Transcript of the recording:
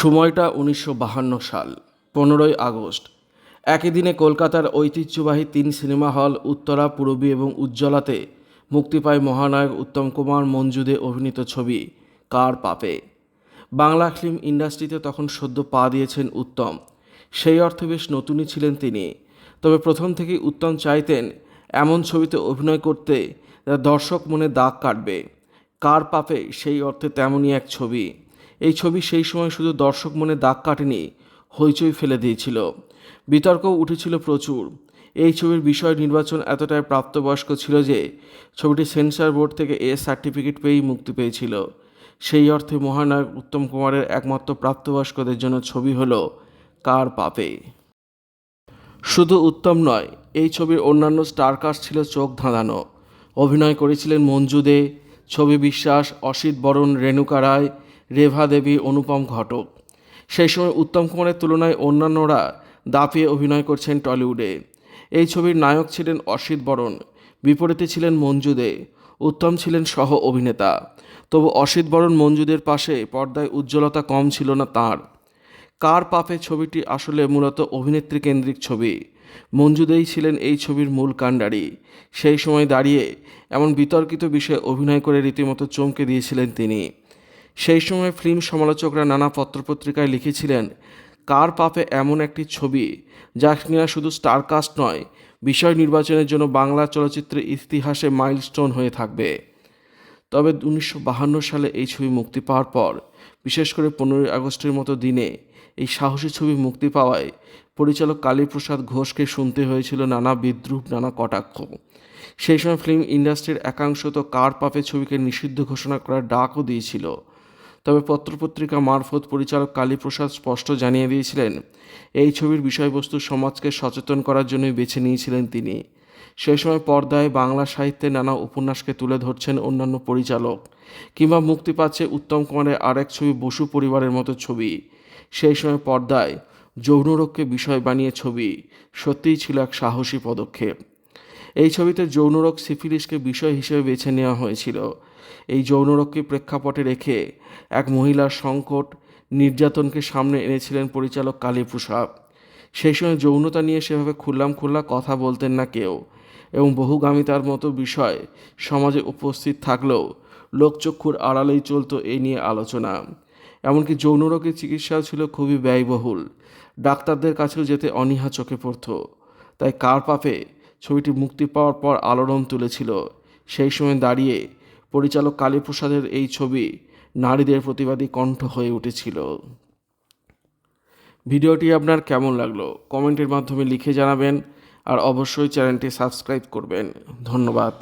সময়টা উনিশশো সাল, পনেরোই আগস্ট। একই দিনে কলকাতার ঐতিহ্যবাহী তিন সিনেমা হল উত্তরা, পূরবী এবং উজ্জ্বলাতে মুক্তি পায় মহানায়ক উত্তম কুমার মঞ্জুদে অভিনীত ছবি, কার পাপে। বাংলা ফিল্ম ইন্ডাস্ট্রিতে তখন সদ্য পা দিয়েছেন উত্তম। সেই অর্থে বেশ নতুনই ছিলেন তিনি। তবে প্রথম থেকেই উত্তম চাইতেন এমন ছবিতে অভিনয় করতে যা দর্শক মনে দাগ কাটবে। কার পাপে সেই অর্থে তেমনই এক ছবি। এই ছবি সেই সময় শুধু দর্শক মনে দাগ কাটেনি, হইচই ফেলে দিয়েছিল। বিতর্কও উঠেছিল প্রচুর। এই ছবির বিষয় নির্বাচন এতটাই প্রাপ্তবয়স্ক ছিল যে ছবিটি সেন্সর বোর্ড থেকে এ সার্টিফিকেট পেয়েই মুক্তি পেয়েছিল। সেই অর্থে মহানায়ক উত্তম কুমারের একমাত্র প্রাপ্তবয়স্কদের জন্য ছবি হল কার পাপে। শুধু উত্তম নয়, এই ছবির অন্যান্য স্টার কাস্ট ছিল চোখ ধাঁধানো। অভিনয় করেছিলেন মঞ্জু দে, ছবি বিশ্বাস, অসিত বরণ, রেণুকা রায় রেভা দেবী অনুপম ঘটক। সেই সময় উত্তম কুমারের তুলনায় অন্যান্যরা দাপিয়ে অভিনয় করছেন টলিউডে। এই ছবির নায়ক ছিলেন অসিত বরণ, বিপরীতে ছিলেন মঞ্জু দে, উত্তম ছিলেন সহ অভিনেতা। তবু অসিত বরণ মঞ্জুদের পাশে পর্দায় উজ্জ্বলতা কম ছিল না তার। কার পাপে ছবিটি আসলে মূলত অভিনেত্রী কেন্দ্রিক ছবি? মঞ্জুদেই ছিলেন এই ছবির মূল কাণ্ডারি। সেই সময় দাঁড়িয়ে এমন বিতর্কিত বিষয়ে অভিনয় করে রীতিমতো চমকে দিয়েছিলেন তিনি। সেই সময় ফিল্ম সমালোচকরা নানা পত্রপত্রিকায় লিখেছিলেন, কার পাপে এমন একটি ছবি যা কিনা শুধু স্টারকাস্ট নয়, বিষয় নির্বাচনের জন্য বাংলা চলচ্চিত্রের ইতিহাসে মাইলস্টোন হয়ে থাকবে। তবে উনিশশো সালে এই ছবি মুক্তি পাওয়ার পর, বিশেষ করে পনেরোই আগস্টের মতো দিনে, এই সাহসী ছবি মুক্তি পাওয়ায় পরিচালক কালীপ্রসাদ ঘোষকে শুনতে হয়েছিল নানা বিদ্রুপ, নানা কটাক্ষ। সেই সময় ফিল্ম ইন্ডাস্ট্রির একাংশ তো কার পাপে ছবিকে নিষিদ্ধ ঘোষণা করার ডাকও দিয়েছিল। তবে পত্রপত্রিকা মারফত পরিচালক কালীপ্রসাদ স্পষ্ট জানিয়ে দিয়েছিলেন, এই ছবির বিষয়বস্তু সমাজকে সচেতন করার জন্যই বেছে নিয়েছিলেন তিনি। সেই সময় পর্দায় বাংলা সাহিত্যের নানা উপন্যাসকে তুলে ধরছেন অন্যান্য পরিচালক, কিংবা মুক্তি পাচ্ছে উত্তম কুমারের আরেক ছবি বসু পরিবারের মতো ছবি। সেই সময় পর্দায় যৌনরোগকে বিষয় বানিয়ে ছবি, সত্যিই ছিল এক সাহসী পদক্ষেপ। এই ছবিতে যৌনরোগ সিফিলিসকে বিষয় হিসেবে বেছে নেওয়া হয়েছিল। এই যৌনরোগকে প্রেক্ষাপটে রেখে এক মহিলার সংকট নির্যাতনকে সামনে এনেছিলেন পরিচালক কালীপ্রসাদ সেই সময় যৌনতা নিয়ে সেভাবে খুল্লাম খুল্লা কথা বলতেন না কেউ এবং বহুগামিতার মতো বিষয় সমাজে উপস্থিত থাকলেও লোকচক্ষুর আড়ালেই চলতো এই নিয়ে আলোচনা। এমনকি যৌনরোগের চিকিৎসাও ছিল খুবই ব্যয়বহুল। ডাক্তারদের কাছেও যেতে অনীহা চোখে পড়ত। তাই কার পাপে ছবিটি মুক্তি পাওয়ার পর আলোড়ন তুলেছিল। সেই সময় দাঁড়িয়ে পরিচালক কালীপ্রসাদের এই ছবি নারীদের প্রতিবাদী কণ্ঠ হয়ে উঠেছিল। ভিডিওটি আপনার কেমন লাগল? কমেন্টের মাধ্যমে লিখে জানাবেন আর অবশ্যই চ্যানেলটি সাবস্ক্রাইব করবেন। ধন্যবাদ।